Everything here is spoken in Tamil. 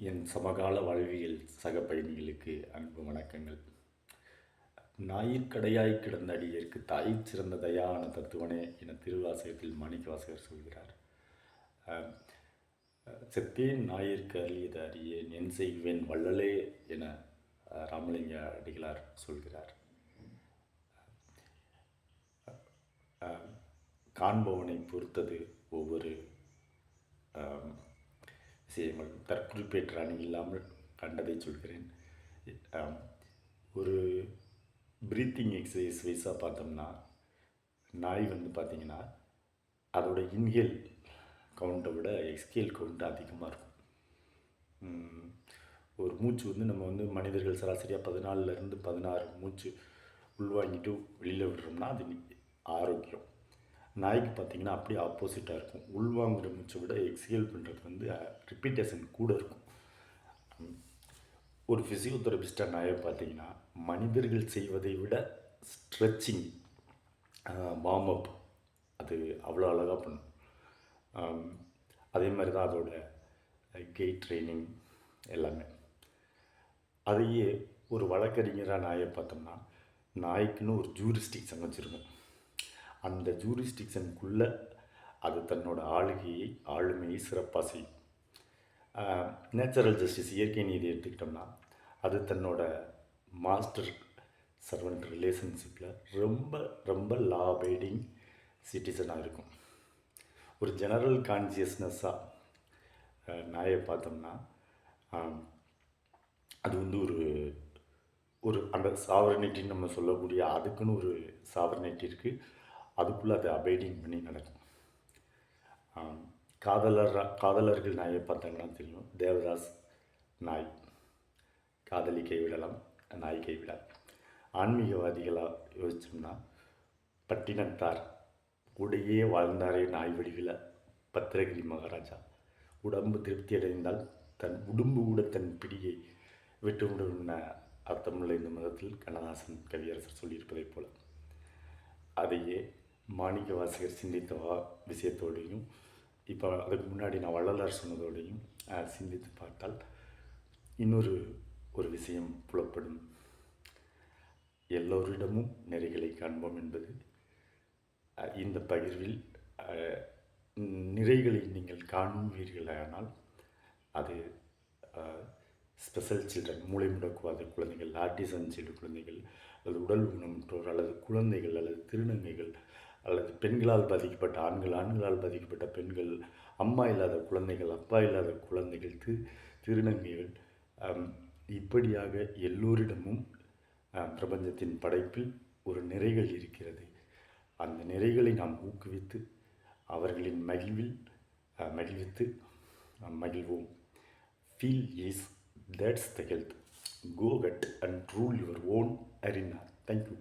என் சமகால வாழ்வியல் சக பயணிகளுக்கு அன்பு வணக்கங்கள். ஞாயிற்கடையாய் கிடந்த அடியேற்கு தாய் சிறந்த தயான தத்துவனே என திருவாசகத்தில் மாணிக்கவாசகர் சொல்கிறார். செத்தேன் ஞாயிற்கு அரியது அறியேன் என் செய்வேன் வள்ளலே என ராமலிங்க அடிகளார் சொல்கிறார். காண்பவனை பொறுத்தது ஒவ்வொரு செய்யுங்கள் விஷயங்கள் தற்குறிப்பேற்ற அணி இல்லாமல் கண்டதை சொல்கிறேன். ஒரு ப்ரீத்திங் எக்ஸசைஸ் வைஸாக பார்த்தோம்னா நாய் வந்து பார்த்திங்கன்னா அதோட இன்ஹேல் கவுண்ட்டை விட எக்ஸ்கேல் கவுண்ட் அதிகமாக இருக்கும். ஒரு மூச்சு வந்து நம்ம வந்து மனிதர்கள் சராசரியாக பதினாலிருந்து பதினாறு மூச்சு உள்வாங்கிட்டு வெளியில் விடுறோம்னா அது ஆரோக்கியம். நாய்க்கு பார்த்தீங்கன்னா அப்படியே ஆப்போசிட்டாக இருக்கும். உள்வாங்குற மூச்சை விட எக்ஸியல் பண்ணுறது வந்து ரிப்பீட்டேஷன் கூட இருக்கும். ஒரு ஃபிசியோதெரபிஸ்டாக நாயை பார்த்தீங்கன்னா மனிதர்கள் செய்வதை விட ஸ்ட்ரெச்சிங் வார்ம் அப் அது அவ்வளோ அழகாக பண்ணும். அதே மாதிரி தான் அதோட கெயிட் ட்ரைனிங் எல்லாமே. அதையே ஒரு வழக்கறிஞராக நாயை பார்த்தோம்னா நாய்க்குன்னு ஒரு ஜூரிஸ்டிக்ஸ் வச்சுருக்கோம். அந்த ஜூரிஸ்டிக்ஷனுக்குள்ளே அது தன்னோட ஆளுகையை ஆளுமையை சிறப்பாக செய்யும். நேச்சுரல் ஜஸ்டிஸ் இயற்கை நீதி எடுத்துக்கிட்டோம்னா அது தன்னோட மாஸ்டர் சர்வன்ட் ரிலேஷன்ஷிப்பில் ரொம்ப ரொம்ப லா அபைடிங் சிட்டிசனாக இருக்கும். ஒரு ஜெனரல் கான்சியஸ்னஸ்ஸாக நாயை பார்த்தோம்னா அது வந்து ஒரு ஒரு அந்த சாவரனிட்டின்னு நம்ம சொல்லக்கூடிய அதுக்குன்னு ஒரு சாவரனிட்டி இருக்குது அதுக்குள்ளே அதை அபைடிங் பண்ணி நடக்கும். காதலர் காதலர்கள் நாயை பார்த்தாங்கன்னா தெரியும். தேவதாஸ் நாய். காதலி கைவிடலாம் நாய் கைவிடாது. ஆன்மீகவாதிகளாக யோசிச்சோம்னா பட்டினத்தார் கூடையே வாழ்ந்தாரே நாய் வடிவில் பத்திரகிரி மகாராஜா. உடம்பு திருப்தி அடைந்தால் தன் உடம்பு கூட தன் பிடியை விட்டுவிடும் அர்த்தமுள்ள இந்த மதத்தில் கண்ணதாசன் கவியரசர் சொல்லியிருப்பதைப் போல. அதையே மாணிக்க வாசகர் சிந்தித்த வா விஷயத்தோடையும் இப்போ அதுக்கு முன்னாடி நான் வள்ளலார் சொன்னதோடையும் சிந்தித்து பார்த்தால் இன்னொரு ஒரு விஷயம் புலப்படும். எல்லோரிடமும் நெறிகளை காண்போம் என்பது இந்த பகிர்வில் நிறைகளை நீங்கள் காண்பீர்களானால் அது ஸ்பெஷல் சில்ட்ரன் மூளை முடக்குவாத குழந்தைகள் ஆர்டிசன் சிறு குழந்தைகள் அல்லது உடல் ஊனமுற்றோர் அல்லது குழந்தைகள் அல்லது திருநங்கைகள் அல்லது பெண்களால் பாதிக்கப்பட்ட ஆண்கள் ஆண்களால் பாதிக்கப்பட்ட பெண்கள் அம்மா இல்லாத குழந்தைகள் அப்பா இல்லாத குழந்தைகள் திரு திருநங்கைகள் இப்படியாக எல்லோரிடமும் பிரபஞ்சத்தின் படைப்பில் ஒரு நிறைகள் இருக்கிறது. அந்த நிறைகளை நாம் ஊக்குவித்து அவர்களின் மகிழ்வில் மகிழ்வித்து நாம் மகிழ்வோம். Feel is that's the health go cut and rule your own arena thank you